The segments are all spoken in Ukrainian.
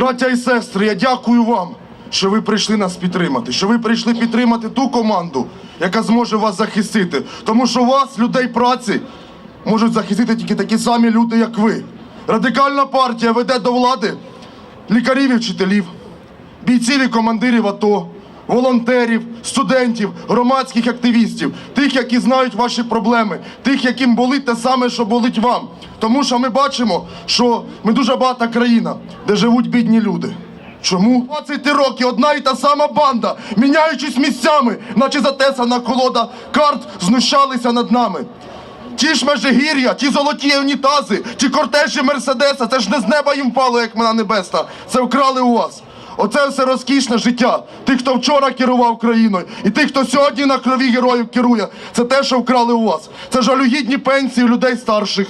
Браття і сестри, я дякую вам, що ви прийшли нас підтримати, що ви прийшли підтримати ту команду, яка зможе вас захистити. Тому що вас, людей праці, можуть захистити тільки такі самі люди, як ви. Радикальна партія веде до влади лікарів і вчителів, бійців і командирів АТО, волонтерів, студентів, громадських активістів, тих, які знають ваші проблеми, тих, яким болить те саме, що болить вам. Тому що ми бачимо, що ми дуже багата країна, де живуть бідні люди. Чому? 20 років одна і та сама банда, міняючись місцями, наче затесана колода карт, знущалися над нами. Ті ж межигір'я, ті золоті унітази, ті кортежі Мерседеса, це ж не з неба їм впало, як мана небесна. Це вкрали у вас. Оце все розкішне життя. Тих, хто вчора керував країною, і тих, хто сьогодні на крові героїв керує, це те, що вкрали у вас. Це жалюгідні пенсії людей старших.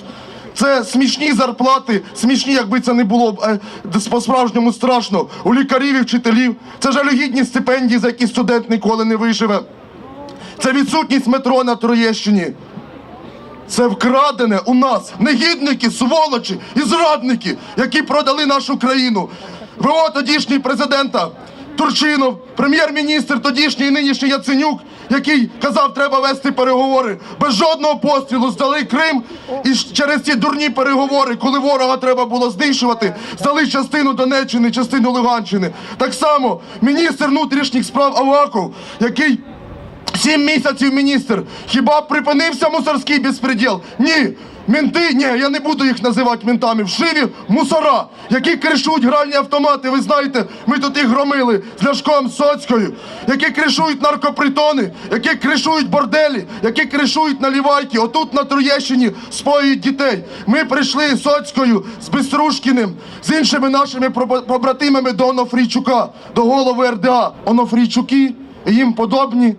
Це смішні зарплати, смішні, якби це не було е, по-справжньому страшно. У лікарів і вчителів. Це жалюгідні стипендії, за які студент ніколи не виживе. Це відсутність метро на Троєщині. Це вкрадене у нас негідники, сволочі і зрадники, які продали нашу країну. ВО тодішній президента Турчинов, прем'єр-міністр тодішній і нинішній Яценюк, який казав, треба вести переговори. Без жодного пострілу здали Крим, і через ці дурні переговори, коли ворога треба було знищувати, здали частину Донеччини, частину Луганщини. Так само міністр внутрішніх справ Аваков, який Сім місяців міністр. Хіба припинився мусорський безпреділ? Ні. Мінти, ні, я не буду їх називати ментами. Вшиві мусора, які кришують гральні автомати. Ви знаєте, ми тут їх громили з Ляшком Соцькою, які кришують наркопритони, які кришують борделі, які кришують налівайки. Отут на Троєщині споюють дітей. Ми прийшли з Соцькою, з Беструшкіним, з іншими нашими побратимами до Онофрійчука, до голови РДА. Онофрійчуки і їм подобні.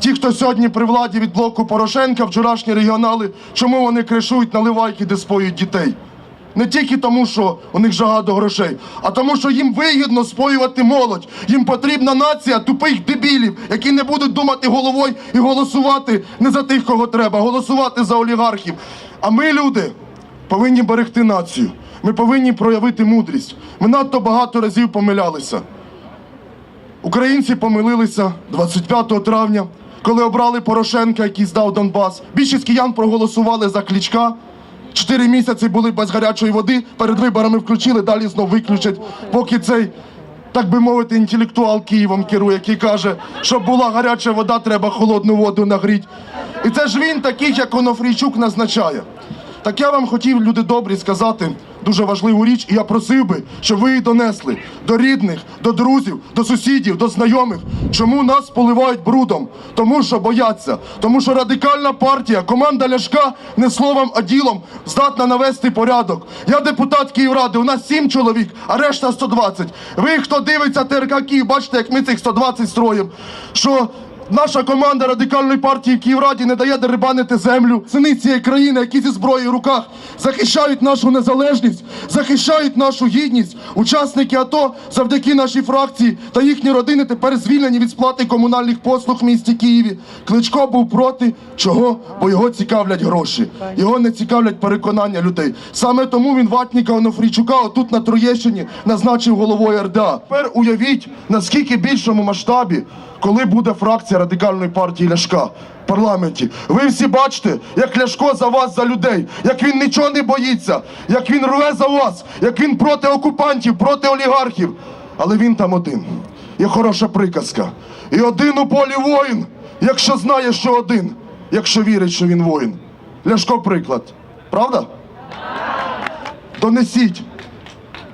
Ті, хто сьогодні при владі від блоку Порошенка, вчорашні регіонали, чому вони кришують наливайки, де споюють дітей? Не тільки тому, що у них жага до грошей, а тому, що їм вигідно споювати молодь. Їм потрібна нація тупих дебілів, які не будуть думати головою і голосувати не за тих, кого треба, а голосувати за олігархів. А ми, люди, повинні берегти націю. Ми повинні проявити мудрість. Ми надто багато разів помилялися. Українці помилилися 25 травня, коли обрали Порошенка, який здав Донбас. Більшість киян проголосували за клічка. Чотири місяці були без гарячої води. Перед виборами включили, далі знов виключать, поки цей, так би мовити, інтелектуал Києвом керує, який каже, щоб була гаряча вода, треба холодну воду нагріти. І це ж він таких, як Конофрійчук, назначає. Так я вам хотів, люди добрі, сказати дуже важливу річ, і я просив би, щоб ви її донесли до рідних, до друзів, до сусідів, до знайомих. Чому нас поливають брудом? Тому що бояться, тому що радикальна партія, команда Ляшка не словом, а ділом здатна навести порядок. Я депутат Київради, у нас сім чоловік, а решта 120. Ви, хто дивиться ТРК Київ, бачите, як ми цих 120 строїмо. Що Наша команда радикальної партії в Київраді не дає дерибанити землю. Сини цієї країни, які зі зброєю в руках захищають нашу незалежність, захищають нашу гідність. Учасники АТО завдяки нашій фракції та їхні родини тепер звільнені від сплати комунальних послуг в місті Києві. Кличко був проти чого? Бо його цікавлять гроші. Його не цікавлять переконання людей. Саме тому він ватніка Онофрійчука отут на Троєщині назначив головою РДА. Тепер уявіть, наскільки більшому масштабі коли буде фракція радикальної партії Ляшка в парламенті. Ви всі бачите, як Ляшко за вас, за людей, як він нічого не боїться, як він рве за вас, як він проти окупантів, проти олігархів. Але він там один. Є хороша приказка. І один у полі воїн, якщо знає, що один, якщо вірить, що він воїн. Ляшко приклад. Правда? Донесіть.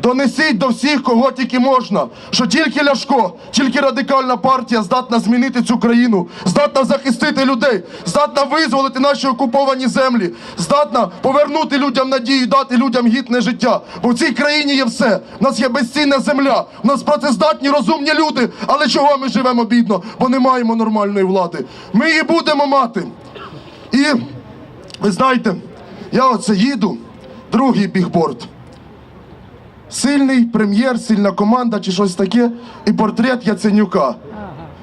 Донесіть до всіх, кого тільки можна, що тільки Ляшко, тільки радикальна партія здатна змінити цю країну, здатна захистити людей, здатна визволити наші окуповані землі, здатна повернути людям надію, дати людям гідне життя. Бо в цій країні є все. У нас є безцінна земля, у нас працездатні, розумні люди. Але чого ми живемо бідно? Бо не маємо нормальної влади. Ми її будемо мати. І ви знаєте, я оце їду, другий бігборд. Сильний прем'єр, сильна команда чи щось таке, і портрет Яценюка,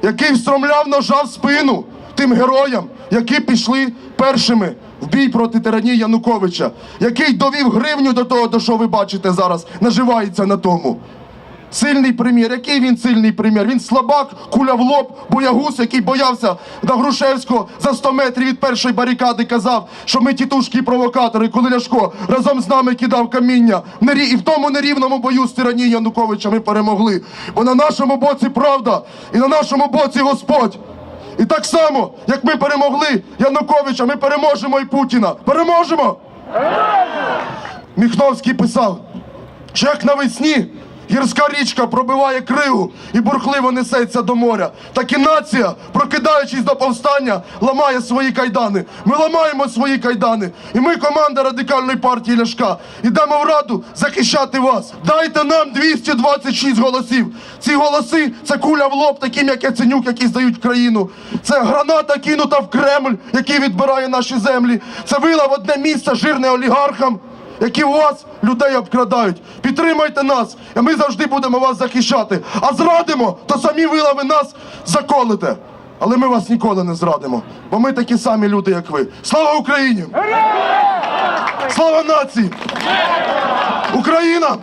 який встромляв ножа в спину тим героям, які пішли першими в бій проти тиранії Януковича, який довів гривню до того, до що ви бачите зараз, наживається на тому. Сильний прем'єр. Який він сильний прем'єр? Він слабак, куля в лоб, боягуз, який боявся на Грушевського за 100 метрів від першої барикади казав, що ми тітушки і провокатори, коли Ляшко разом з нами кидав каміння. І в тому нерівному бою з тирані Януковича ми перемогли. Бо на нашому боці правда і на нашому боці Господь. І так само, як ми перемогли Януковича, ми переможемо і Путіна. Переможемо! Міхновський писав, що як навесні гірська річка пробиває кригу і бурхливо несеться до моря, так і нація, прокидаючись до повстання, ламає свої кайдани. Ми ламаємо свої кайдани. І ми, команда радикальної партії Ляшка, йдемо в раду захищати вас. Дайте нам 226 голосів. Ці голоси це куля в лоб, таким як Яценюк, які здають країну. Це граната кинута в Кремль, який відбирає наші землі. Це вила в одне місце жирне олігархам які вас людей обкрадають. Підтримайте нас, і ми завжди будемо вас захищати. А зрадимо, то самі вилави нас заколите. Але ми вас ніколи не зрадимо, бо ми такі самі люди, як ви. Слава Україні! Слава нації! Україна!